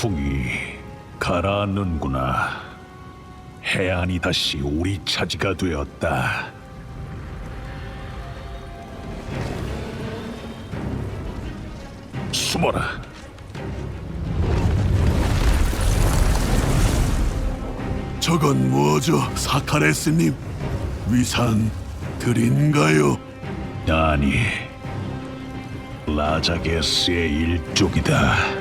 폭풍이 가라앉는구나. 해안이 다시 우리 차지가 되었다. 숨어라. 저건 뭐죠, 사카레스님? 위산 들인가요? 아니, 라자게스의 일족이다.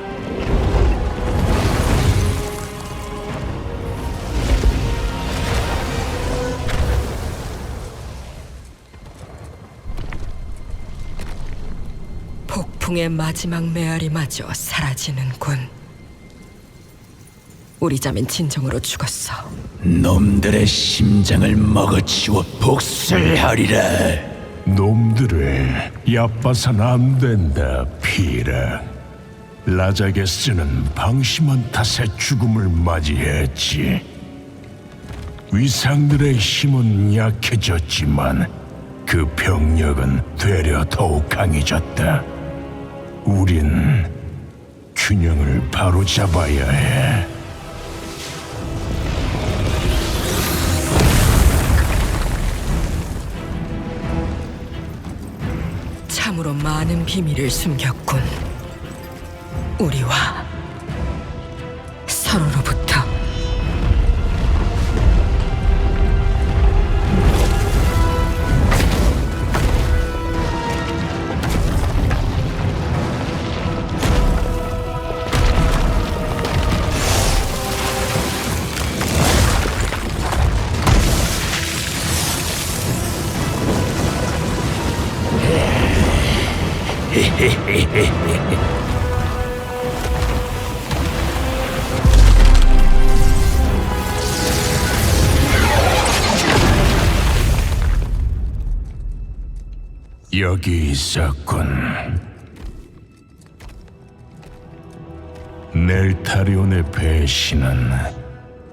폭풍의 마지막 메아리마저 사라지는군. 우리 자면 진정으로 죽었어. 놈들의 심장을 먹어치워 복수를 하리라. 놈들을 얕봐선 안 된다, 피라. 라자게스는 방심한 탓에 죽음을 맞이했지. 위상들의 힘은 약해졌지만 그 병력은 되려 더욱 강해졌다. 우린 균형을 바로 잡아야 해. 참으로 많은 비밀을 숨겼군. 우리와 서로로부터. 여기 있었군. 넬타리온의 배신은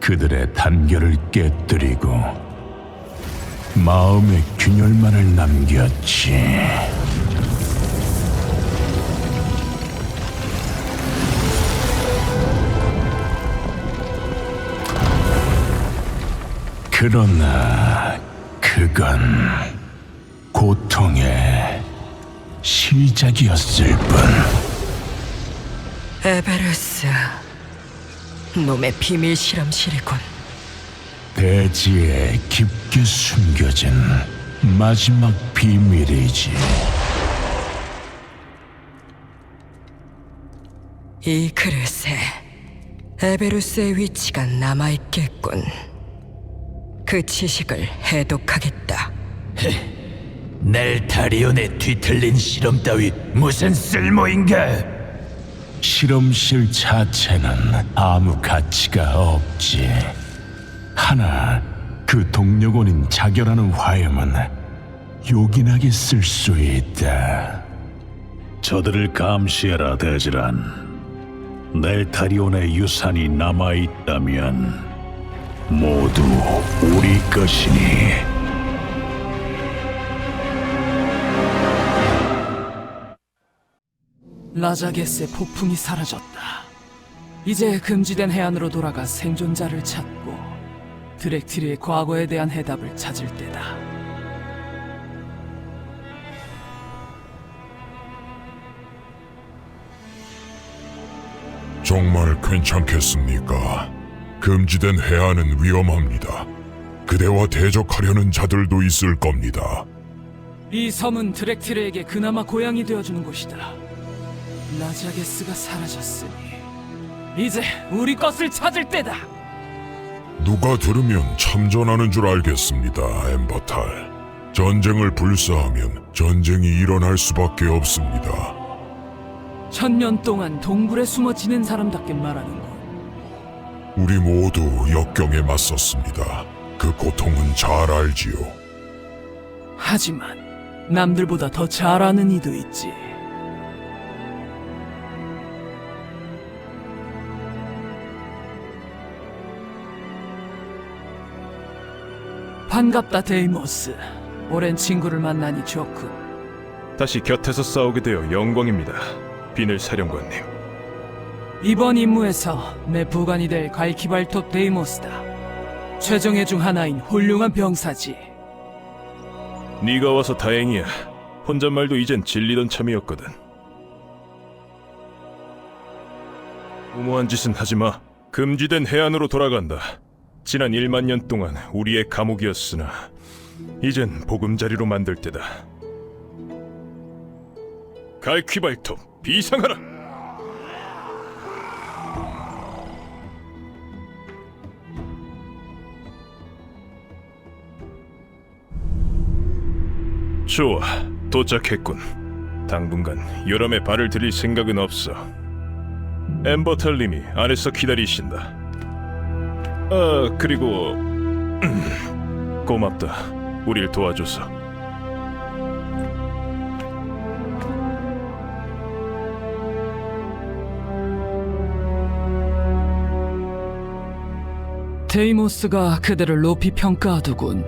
그들의 단결을 깨뜨리고 마음의 균열만을 남겼지. 그러나 그건 고통의 시작이었을 뿐. 에베르스. 놈의 비밀 실험실이군. 대지에 깊게 숨겨진 마지막 비밀이지. 이 그릇에 에베루스의 위치가 남아있겠군. 그 지식을 해독하겠다. 넬타리온의 뒤틀린 실험 따위 무슨 쓸모인가? 실험실 자체는 아무 가치가 없지. 하나 그 동력원인 자결하는 화염은 요긴하게 쓸 수 있다. 저들을 감시해라, 대지란. 넬타리온의 유산이 남아있다면 모두 우리 것이니 라자게스의 폭풍이 사라졌다. 이제 금지된 해안으로 돌아가 생존자를 찾고 드렉티리의 과거에 대한 해답을 찾을 때다. 정말 괜찮겠습니까? 금지된 해안은 위험합니다. 그대와 대적하려는 자들도 있을 겁니다. 이 섬은 드렉티르에게 그나마 고향이 되어주는 곳이다. 라자게스가 사라졌으니 이제 우리 것을 찾을 때다. 누가 들으면 참전하는 줄 알겠습니다, 엠버탈. 전쟁을 불사하면 전쟁이 일어날 수밖에 없습니다. 천년 동안 동굴에 숨어 지낸 사람답게 말하는 것. 우리 모두 역경에 맞섰습니다. 그 고통은 잘 알지요. 하지만 남들보다 더잘 아는 이도 있지. 반갑다 데이모스. 오랜 친구를 만나니 좋군. 다시 곁에서 싸우게 되어 영광입니다. 비늘 사령관님. 이번 임무에서 내 부관이 될 갈키발톱 데이모스다. 최정예 중 하나인 훌륭한 병사지. 네가 와서 다행이야. 혼잣말도 이젠 질리던 참이었거든. 무모한 짓은 하지 마. 금지된 해안으로 돌아간다. 지난 1만 년 동안 우리의 감옥이었으나 이젠 보금자리로 만들 때다. 갈퀴발톱 비상하라. 좋아, 도착했군. 당분간 요람에 발을 들일 생각은 없어. 엠버탈님이 안에서 기다리신다. 아, 그리고 음, 고맙다. 우릴 도와줘서. 데이모스가 그대를 높이 평가하더군.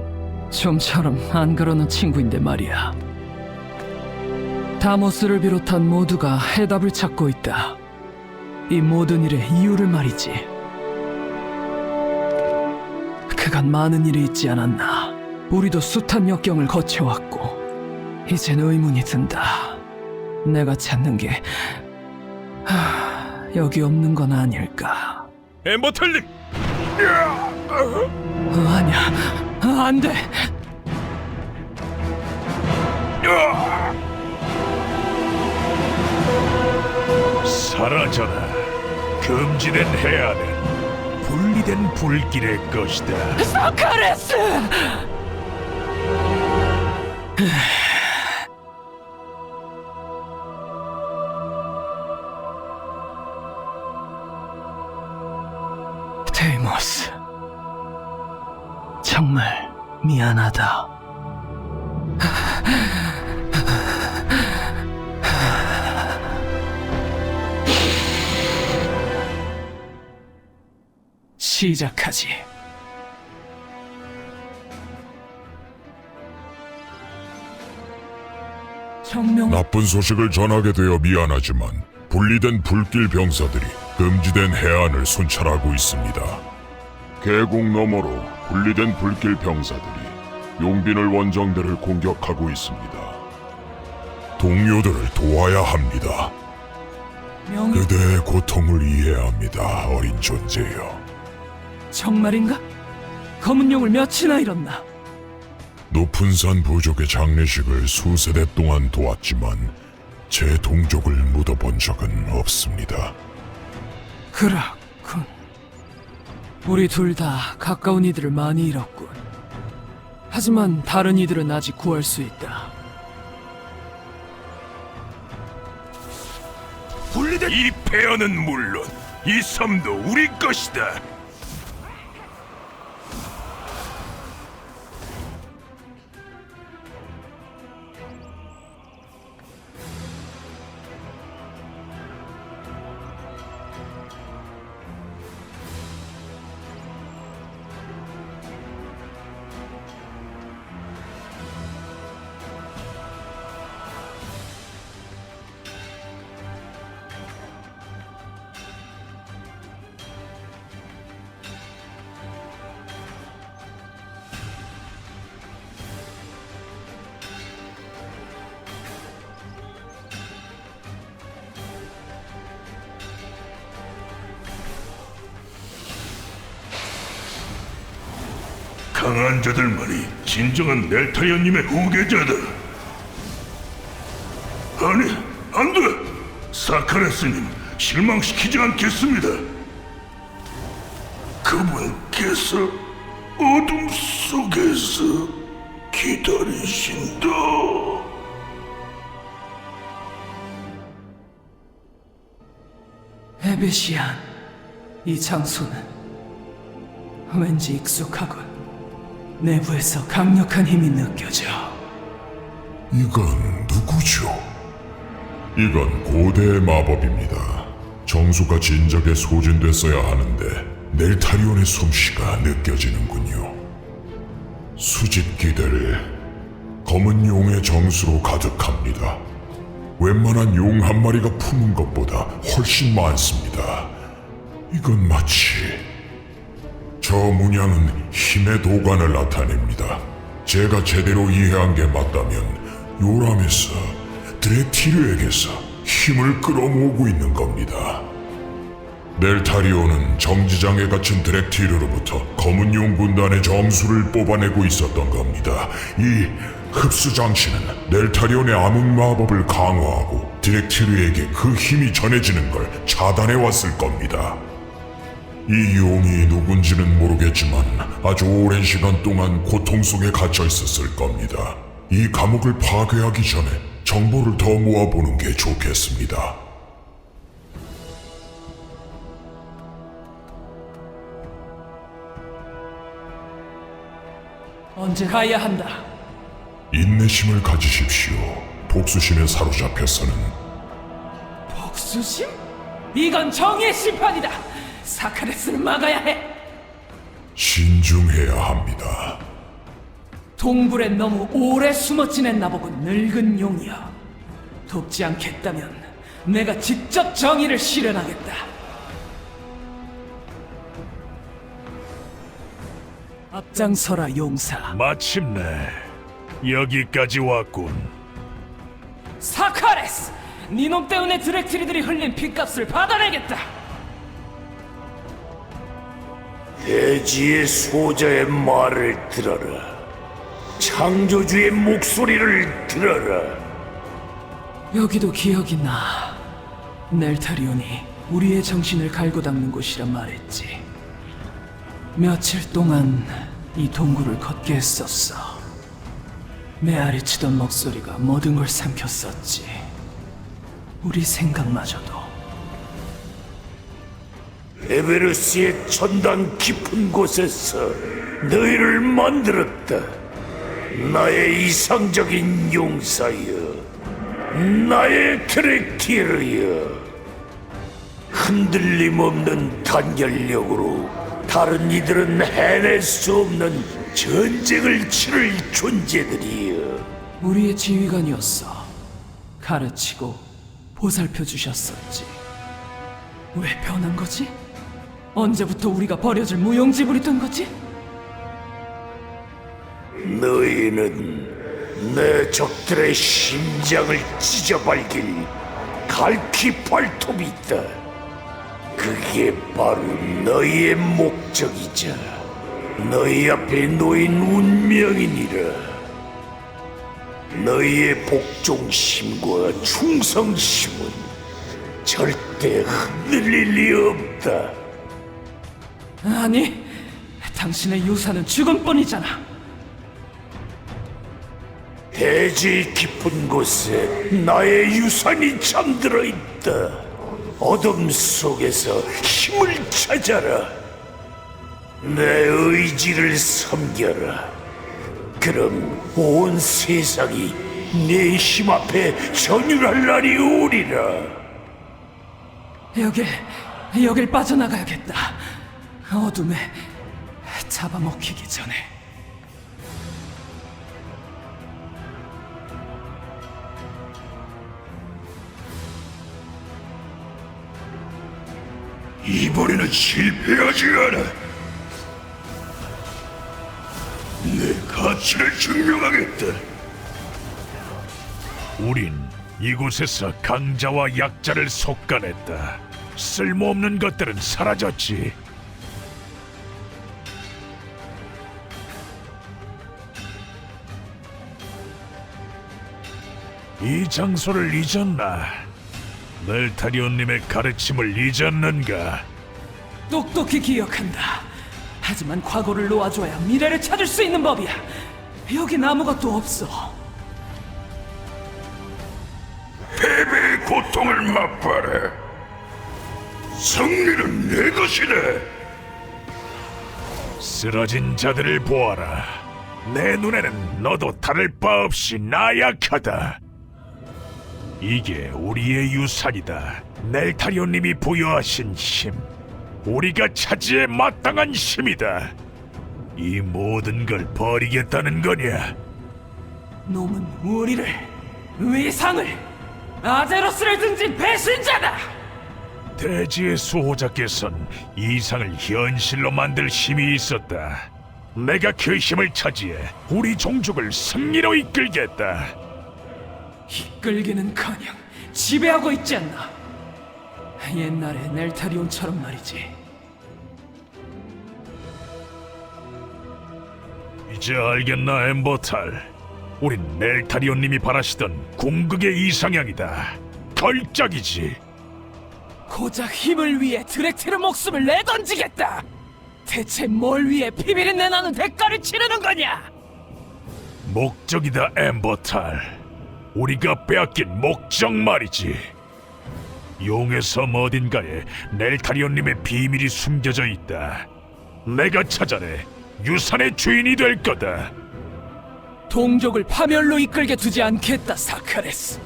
좀처럼 안 그러는 친구인데 말이야. 다모스를 비롯한 모두가 해답을 찾고 있다. 이 모든 일의 이유를 말이지. 그간 많은 일이 있지 않았나. 우리도 숱한 역경을 거쳐왔고, 이젠 의문이 든다. 내가 찾는 게, 하, 여기 없는 건 아닐까. 엠버탈님! 어, 아니야, 아, 안 돼. 사라져라. 금지된 해안은 분리된 불길의 것이다. 사카레스! 데이모스, 정말 미안하다. 시작하지. 청명 나쁜 소식을 전하게 되어 미안하지만 분리된 불길 병사들이 금지된 해안을 순찰하고 있습니다. 계곡 너머로 분리된 불길 병사들이 용빈을 원정대를 공격하고 있습니다. 동료들을 도와야 합니다. 명이 그대의 고통을 이해합니다, 어린 존재여. 정말인가? 검은 용을 몇이나 잃었나? 높은 산 부족의 장례식을 수세대 동안 도왔지만 제 동족을 묻어본 적은 없습니다. 그렇군. 우리 둘 다 가까운 이들을 많이 잃었군. 하지만 다른 이들은 아직 구할 수 있다. 분리된 이 폐허는 물론 이 섬도 우리 것이다. 강한 자들만이 진정한 넬타이어님의 후계자다. 아니, 안 돼! 사카레스님, 실망시키지 않겠습니다. 그분께서 어둠 속에서 기다리신다. 에베시안, 이 장소는 왠지 익숙하군. 내부에서 강력한 힘이 느껴져. 이건 누구죠? 이건 고대의 마법입니다. 정수가 진작에 소진됐어야 하는데 넬타리온의 솜씨가 느껴지는군요. 수집 기대를 검은 용의 정수로 가득합니다. 웬만한 용 한 마리가 품은 것보다 훨씬 많습니다. 이건 마치 저 문양은 힘의 도관을 나타냅니다. 제가 제대로 이해한 게 맞다면 요람에서 드레티르에게서 힘을 끌어모으고 있는 겁니다. 넬타리오는 정지장에 갇힌 드렉티르로부터 검은 용 군단의 점수를 뽑아내고 있었던 겁니다. 이 흡수 장치는 넬타리온의 암흑 마법을 강화하고 드렉티르에게 그 힘이 전해지는 걸 차단해 왔을 겁니다. 이 용이 누군지는 모르겠지만 아주 오랜 시간 동안 고통 속에 갇혀 있었을 겁니다. 이 감옥을 파괴하기 전에 정보를 더 모아보는 게 좋겠습니다. 언제 가야 한다. 인내심을 가지십시오. 복수심에 사로잡혀서는 복수심? 이건 정의의 심판이다. 사카레스를 막아야 해. 신중해야 합니다. 동굴에 너무 오래 숨어 지냈나 보군 늙은 용이여. 돕지 않겠다면 내가 직접 정의를 실현하겠다. 앞장서라 용사. 마침내 여기까지 왔군. 사카레스! 니놈 때문에 드렉트리들이 흘린 핏값을 받아내겠다. 대지의 소자의 말을 들어라. 창조주의 목소리를 들어라. 여기도 기억이 나. 넬타리온이 우리의 정신을 갈고 닦는 곳이라 말했지. 며칠 동안 이 동굴을 걷게 했었어. 메아리치던 목소리가 모든 걸 삼켰었지. 우리 생각마저도. 에베르스의 천당 깊은 곳에서 너희를 만들었다. 나의 이상적인 용사여. 나의 드렉티르여. 흔들림 없는 단결력으로 다른 이들은 해낼 수 없는 전쟁을 치를 존재들이여. 우리의 지휘관이었어. 가르치고 보살펴 주셨었지. 왜 변한 거지? 언제부터 우리가 버려질 무용지물이 된 거지? 너희는 내 적들의 심장을 찢어발길 갈퀴 발톱이 있다. 그게 바로 너희의 목적이자 너희 앞에 놓인 운명이니라. 너희의 복종심과 충성심은 절대 흔들릴 리 없다. 아니, 당신의 유산은 죽음뿐이잖아. 대지 깊은 곳에 나의 유산이 잠들어 있다. 어둠 속에서 힘을 찾아라. 내 의지를 섬겨라. 그럼 온 세상이 내 힘 앞에 전율할 날이 오리라. 여길, 여길 빠져나가야겠다. 어둠에 잡아먹히기 전에. 이번에는 실패하지 않아. 내 가치를 증명하겠다. 우린 이곳에서 강자와 약자를 속가냈다. 쓸모없는 것들은 사라졌지. 이 장소를 잊었나? 넬타리온님의 가르침을 잊었는가? 똑똑히 기억한다. 하지만 과거를 놓아줘야 미래를 찾을 수 있는 법이야. 여긴 아무것도 없어. 패배의 고통을 맛봐라. 승리는 내 것이다. 쓰러진 자들을 보아라. 내 눈에는 너도 다를 바 없이 나약하다. 이게 우리의 유산이다. 넬타리온님이 부여하신 힘. 우리가 차지해 마땅한 힘이다. 이 모든 걸 버리겠다는 거냐? 놈은 우리를, 위상을, 아제로스를 등진 배신자다! 대지의 수호자께선 이상을 현실로 만들 힘이 있었다. 내가 그 힘을 차지해 우리 종족을 승리로 이끌겠다. 끌기는커녕 지배하고 있지 않나? 옛날의 넬타리온처럼 말이지. 이제 알겠나 엠버탈. 우린 넬타리온님이 바라시던 궁극의 이상향이다. 걸작이지. 고작 힘을 위해 드렉티르 목숨을 내던지겠다! 대체 뭘 위해 피비린내 나는 대가를 치르는 거냐? 목적이다 엠버탈. 우리가 빼앗긴 목적 말이지. 용의 섬 어딘가에 넬타리온님의 비밀이 숨겨져 있다. 내가 찾아내 유산의 주인이 될 거다. 동족을 파멸로 이끌게 두지 않겠다, 사카레스.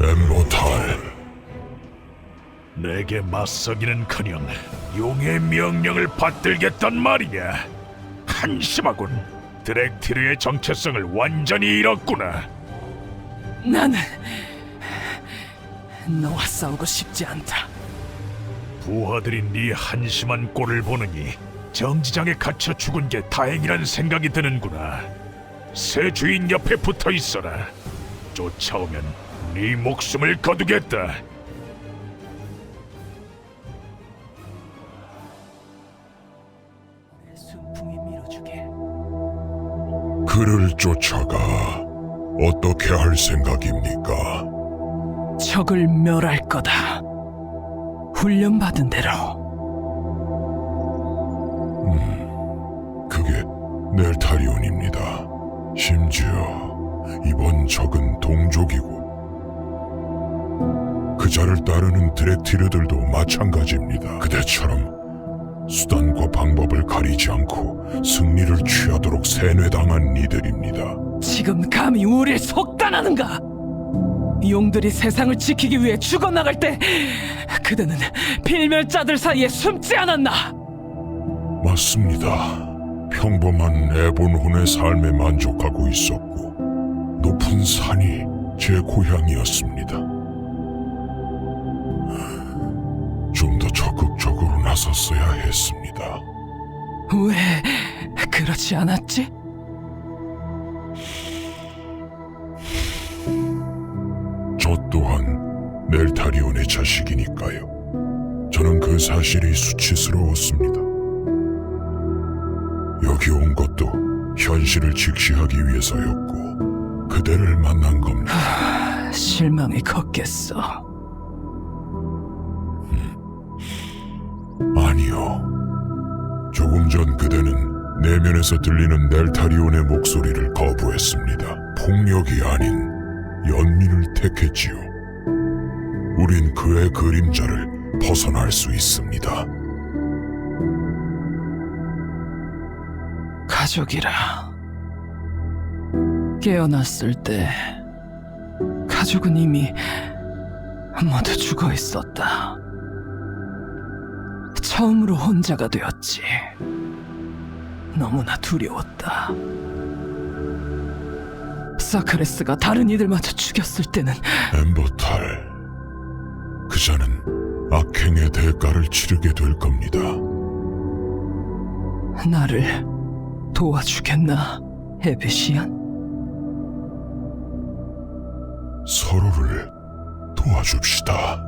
엠모탈 내게 맞서기는커녕 용의 명령을 받들겠단 말이냐? 한심하군. 드렉티르의 정체성을 완전히 잃었구나. 나는 너와 싸우고 싶지 않다. 부하들이 네 한심한 꼴을 보느니 정지장에 갇혀 죽은 게 다행이란 생각이 드는구나. 새 주인 옆에 붙어 있어라. 쫓아오면 네 목숨을 거두겠다. 순풍이 밀어주게. 그를 쫓아가 어떻게 할 생각입니까? 적을 멸할 거다. 훈련받은 대로. 그게 넬타리온입니다. 심지어 이번 적은 동족이고 그자를 따르는 드렉티르들도 마찬가지입니다. 그대처럼 수단과 방법을 가리지 않고 승리를 취하도록 세뇌당한 이들입니다. 지금 감히 우리를 속단하는가? 용들이 세상을 지키기 위해 죽어나갈 때 그대는 필멸자들 사이에 숨지 않았나? 맞습니다. 평범한 애본혼의 삶에 만족하고 있었고 높은 산이 제 고향이었습니다. 좀 더 적극적으로 나섰어야 했습니다. 왜 그렇지 않았지? 저 또한 넬타리온의 자식이니까요. 저는 그 사실이 수치스러웠습니다. 여기 온 것도 현실을 직시하기 위해서였고 그대를 만난 겁니다. 실망이 컸겠어. 아니요. 조금 전 그대는 내면에서 들리는 넬타리온의 목소리를 거부했습니다. 폭력이 아닌 연민을 택했지요. 우린 그의 그림자를 벗어날 수 있습니다. 가족이라. 깨어났을 때 가족은 이미 모두 죽어 있었다. 처음으로 혼자가 되었지. 너무나 두려웠다. 사카레스가 다른 이들마저 죽였을 때는 엠버탈. 그자는 악행의 대가를 치르게 될 겁니다. 나를 도와주겠나, 에베시안? 서로를 도와줍시다.